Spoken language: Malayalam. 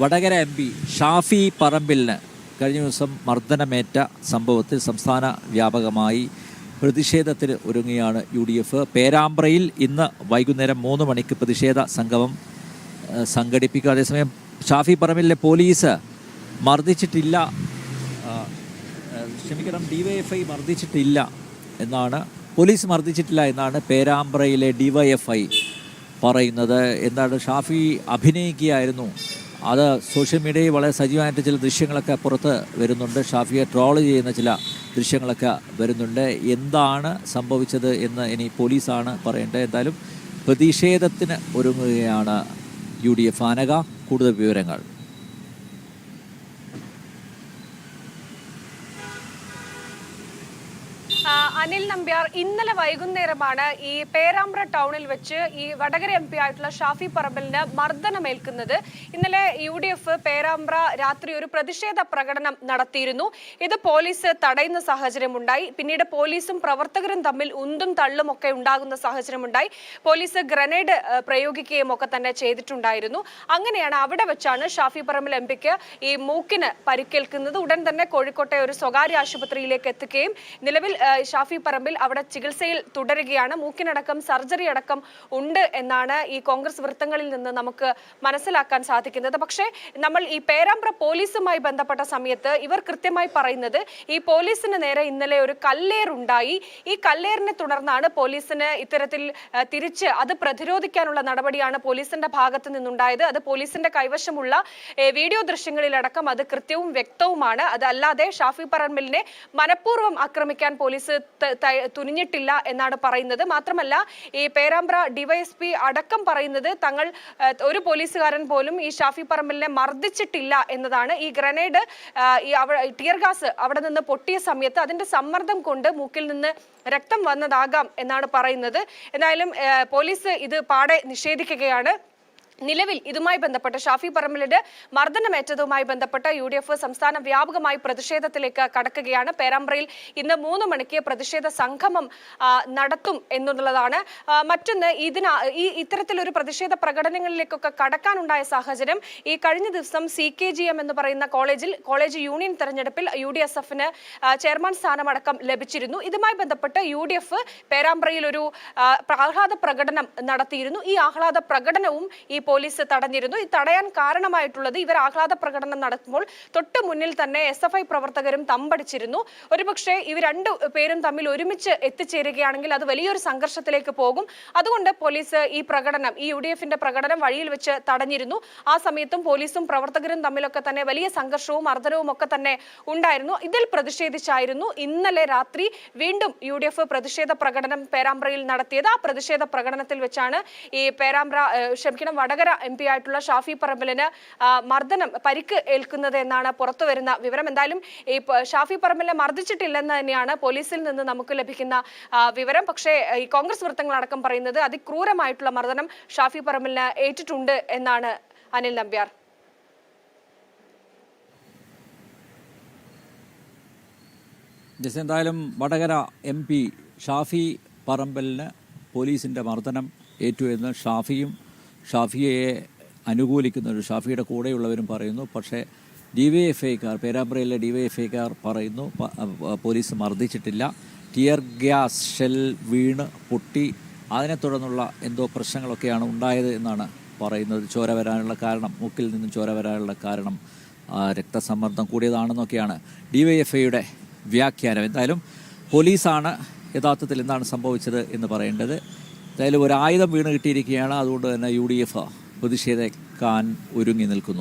വടകര എം പി ഷാഫി പറമ്പിലിന് കഴിഞ്ഞ ദിവസം മർദ്ദനമേറ്റ സംഭവത്തിൽ സംസ്ഥാന വ്യാപകമായി പ്രതിഷേധത്തിന് ഒരുങ്ങിയാണ് യു ഡി എഫ്. പേരാമ്പ്രയിൽ ഇന്ന് വൈകുന്നേരം മൂന്ന് മണിക്ക് പ്രതിഷേധ സംഗമം സംഘടിപ്പിക്കുക അതേസമയം ഷാഫി പറമ്പിലിനെ പോലീസ് മർദ്ദിച്ചിട്ടില്ല. ക്ഷമിക്കണം ഡിവൈഎഫ്ഐ മർദ്ദിച്ചിട്ടില്ല എന്നാണ് പോലീസ് മർദ്ദിച്ചിട്ടില്ല എന്നാണ് പേരാമ്പ്രയിലെ ഡിവൈഎഫ്ഐ പറയുന്നത്. എന്താണ് ഷാഫി അഭിനയിക്കുകയായിരുന്നു അത് സോഷ്യൽ മീഡിയയിൽ വളരെ സജീവമായിട്ട് ചില ദൃശ്യങ്ങളൊക്കെ പുറത്ത് വരുന്നുണ്ട്. ഷാഫിയെ ട്രോൾ ചെയ്യുന്ന ചില ദൃശ്യങ്ങളൊക്കെ വരുന്നുണ്ട്. എന്താണ് സംഭവിച്ചത് എന്ന് ഇനി പോലീസാണ് പറയേണ്ടത്. എന്തായാലും പ്രതിഷേധത്തിന് ഒരുങ്ങുകയാണ് യു ഡി എഫ്. ആനക കൂടുതൽ വിവരങ്ങൾ ആ, അനിൽ നമ്പ്യാർ ഇന്നലെ വൈകുന്നേരമാണ് ഈ പേരാമ്പ്ര ടൗണിൽ വെച്ച് ഈ വടകര എം പി ആയിട്ടുള്ള ഷാഫി പറമ്പലിന് മർദ്ദനമേൽക്കുന്നത്. ഇന്നലെ യു ഡി എഫ് പേരാമ്പ്ര രാത്രി ഒരു പ്രതിഷേധ പ്രകടനം നടത്തിയിരുന്നു. ഇത് പോലീസ് തടയുന്ന സാഹചര്യമുണ്ടായി. പിന്നീട് പോലീസും പ്രവർത്തകരും തമ്മിൽ ഉന്തും തള്ളും ഒക്കെ ഉണ്ടാകുന്ന സാഹചര്യമുണ്ടായി. പോലീസ് ഗ്രനേഡ് പ്രയോഗിക്കുകയും ഒക്കെ തന്നെ ചെയ്തിട്ടുണ്ടായിരുന്നു. അങ്ങനെയാണ് അവിടെ വെച്ചാണ് ഷാഫി പറമ്പിൽ എം പിക്ക് ഈ മൂക്കിന് പരിക്കേൽക്കുന്നത്. ഉടൻ തന്നെ കോഴിക്കോട്ടെ ഒരു സ്വകാര്യ ആശുപത്രിയിലേക്ക് എത്തുകയും നിലവിൽ ഷാഫി പറമ്പിൽ അവിടെ ചികിത്സയിൽ തുടരുകയാണ്. മൂക്കിനടക്കം സർജറി അടക്കം ഉണ്ട് എന്നാണ് ഈ കോൺഗ്രസ് വൃത്തങ്ങളിൽ നിന്ന് നമുക്ക് മനസ്സിലാക്കാൻ സാധിക്കുന്നത്. പക്ഷേ നമ്മൾ ഈ പേരാമ്പ്ര പോലീസുമായി ബന്ധപ്പെട്ട സമയത്ത് ഇവർ കൃത്യമായി പറയുന്നത് ഈ പോലീസിന് നേരെ ഇന്നലെ ഒരു കല്ലേറുണ്ടായി ഈ കല്ലേറിനെ തുടർന്നാണ് പോലീസിന് ഇത്തരത്തിൽ തിരിച്ച് അത് പ്രതിരോധിക്കാനുള്ള നടപടിയാണ് പോലീസിന്റെ ഭാഗത്ത് നിന്നുണ്ടായത്. അത് പോലീസിന്റെ കൈവശമുള്ള വീഡിയോ ദൃശ്യങ്ങളിലടക്കം അത് കൃത്യവും വ്യക്തവുമാണ്. അതല്ലാതെ ഷാഫി പറമ്പിലിനെ മനഃപൂർവം ആക്രമിക്കാൻ പോലീസ് തുനിഞ്ഞിട്ടില്ല എന്നാണ് പറയുന്നത്. മാത്രമല്ല ഈ പേരാമ്പ്ര ഡിവൈഎസ്പി അടക്കം പറയുന്നത് തങ്ങൾ ഒരു പോലീസുകാരൻ പോലും ഈ ഷാഫി പറമ്പിലെ മർദ്ദിച്ചിട്ടില്ല എന്നതാണ്. ഈ ഗ്രനേഡ് ഈ അവ ടിയർ ഗ്യാസ് അവിടെ നിന്ന് പൊട്ടിയ സമയത്ത് അതിന്റെ സമ്മർദ്ദം കൊണ്ട് മൂക്കിൽ നിന്ന് രക്തം വന്നതാകാം എന്നാണ് പറയുന്നത്. എന്തായാലും പോലീസ് ഇത് പാടെ നിഷേധിക്കുകയാണ്. നിലവിൽ ഇതുമായി ബന്ധപ്പെട്ട് ഷാഫി പറമ്പിലിന്റെ മർദ്ദനമേറ്റതുമായി ബന്ധപ്പെട്ട് യു ഡി എഫ് സംസ്ഥാന വ്യാപകമായി പ്രതിഷേധത്തിലേക്ക് കടക്കുകയാണ്. പേരാമ്പ്രയിൽ ഇന്ന് മൂന്ന് മണിക്ക് പ്രതിഷേധ സംഗമം നടത്തും എന്നുള്ളതാണ്. മറ്റൊന്ന് ഇതിന ഈ ഇത്തരത്തിലൊരു പ്രതിഷേധ പ്രകടനങ്ങളിലേക്കൊക്കെ കടക്കാനുണ്ടായ സാഹചര്യം ഈ കഴിഞ്ഞ ദിവസം സി കെ ജി എം എന്ന് പറയുന്ന കോളേജിൽ കോളേജ് യൂണിയൻ തെരഞ്ഞെടുപ്പിൽ യു ഡി എസ് എഫിന് ചെയർമാൻ സ്ഥാനമടക്കം ലഭിച്ചിരുന്നു. ഇതുമായി ബന്ധപ്പെട്ട് യു ഡി എഫ് പേരാമ്പ്രയിൽ ഒരു ആഹ്ലാദ പ്രകടനം നടത്തിയിരുന്നു. ഈ ആഹ്ലാദ പ്രകടനവും ഈ പോലീസ് തടഞ്ഞിരുന്നു. ഇത് തടയാൻ കാരണമായിട്ടുള്ളത് ഇവർ ആഹ്ലാദ പ്രകടനം നടക്കുമ്പോൾ തൊട്ട് മുന്നിൽ തന്നെ എസ് എഫ് ഐ പ്രവർത്തകരും തമ്പടിച്ചിരുന്നു. ഒരുപക്ഷെ ഇവർ രണ്ട് പേരും തമ്മിൽ ഒരുമിച്ച് എത്തിച്ചേരുകയാണെങ്കിൽ അത് വലിയൊരു സംഘർഷത്തിലേക്ക് പോകും. അതുകൊണ്ട് പോലീസ് ഈ പ്രകടനം ഈ യു ഡി എഫിന്റെ പ്രകടനം വഴിയിൽ വെച്ച് തടഞ്ഞിരുന്നു. ആ സമയത്തും പോലീസും പ്രവർത്തകരും തമ്മിലൊക്കെ തന്നെ വലിയ സംഘർഷവും മർദ്ദനവും ഒക്കെ തന്നെ ഉണ്ടായിരുന്നു. ഇതിൽ പ്രതിഷേധിച്ചായിരുന്നു ഇന്നലെ രാത്രി വീണ്ടും യു ഡി എഫ് പ്രതിഷേധ പ്രകടനം പേരാമ്പ്രയിൽ നടത്തിയത്. ആ പ്രതിഷേധ പ്രകടനത്തിൽ വെച്ചാണ് ഈ പേരാമ്പ്ര ക്ഷമിക്കണം വടകര എം പി ആയിട്ടുള്ള ഷാഫി പറമ്പലിന് മർദ്ദനം പരിക്ക് ഏൽക്കുന്നത് എന്നാണ് പുറത്തു വരുന്ന വിവരം. എന്തായാലും ഈ ഷാഫി പറമ്പലിനെ മർദ്ദിച്ചിട്ടില്ലെന്ന് തന്നെയാണ് പോലീസിൽ നിന്ന് നമുക്ക് ലഭിക്കുന്ന വിവരം. പക്ഷേ ഈ കോൺഗ്രസ് വൃത്തങ്ങളടക്കം പറയുന്നത് അതിക്രൂരമായിട്ടുള്ള മർദ്ദനം ഷാഫി പറമ്പലിന് ഏറ്റിട്ടുണ്ട് എന്നാണ് അനിൽ നമ്പ്യാർ. ജസ് എന്തായാലും വടകര എം പി ഷാഫി പറമ്പലിന് പോലീസിന്റെ മർദ്ദനം ഏറ്റു എന്ന് ഷാഫിയും ഷാഫിയെ അനുകൂലിക്കുന്നവരും ഷാഫിയുടെ കൂടെയുള്ളവരും പറയുന്നു. പക്ഷേ ഡി വൈ എഫ് ഐക്കാർ പേരാമ്പ്രയിലെ ഡി വൈ എഫ് ഐക്കാർ പറയുന്നു പോലീസ് മർദ്ദിച്ചിട്ടില്ല. ടിയർ ഗ്യാസ് ഷെൽ വീണ് പൊട്ടി അതിനെ തുടർന്നുള്ള എന്തോ പ്രശ്നങ്ങളൊക്കെയാണ് ഉണ്ടായത് എന്നാണ് പറയുന്നത്. ചോര വരാനുള്ള കാരണം മൂക്കിൽ നിന്നും ചോര വരാനുള്ള കാരണം രക്തസമ്മർദ്ദം കൂടിയതാണെന്നൊക്കെയാണ് ഡി വൈ എഫ് ഐയുടെ വ്യാഖ്യാനം. എന്തായാലും പോലീസാണ് യഥാർത്ഥത്തിൽ എന്താണ് സംഭവിച്ചത് എന്ന് പറയേണ്ടത്. എന്തായാലും ഒരു ആയുധം വീണ് കിട്ടിയിരിക്കുകയാണ്. അതുകൊണ്ട് തന്നെ യു ഡി എഫ് പ്രതിഷേധിക്കാൻ ഒരുങ്ങി നിൽക്കുന്നു.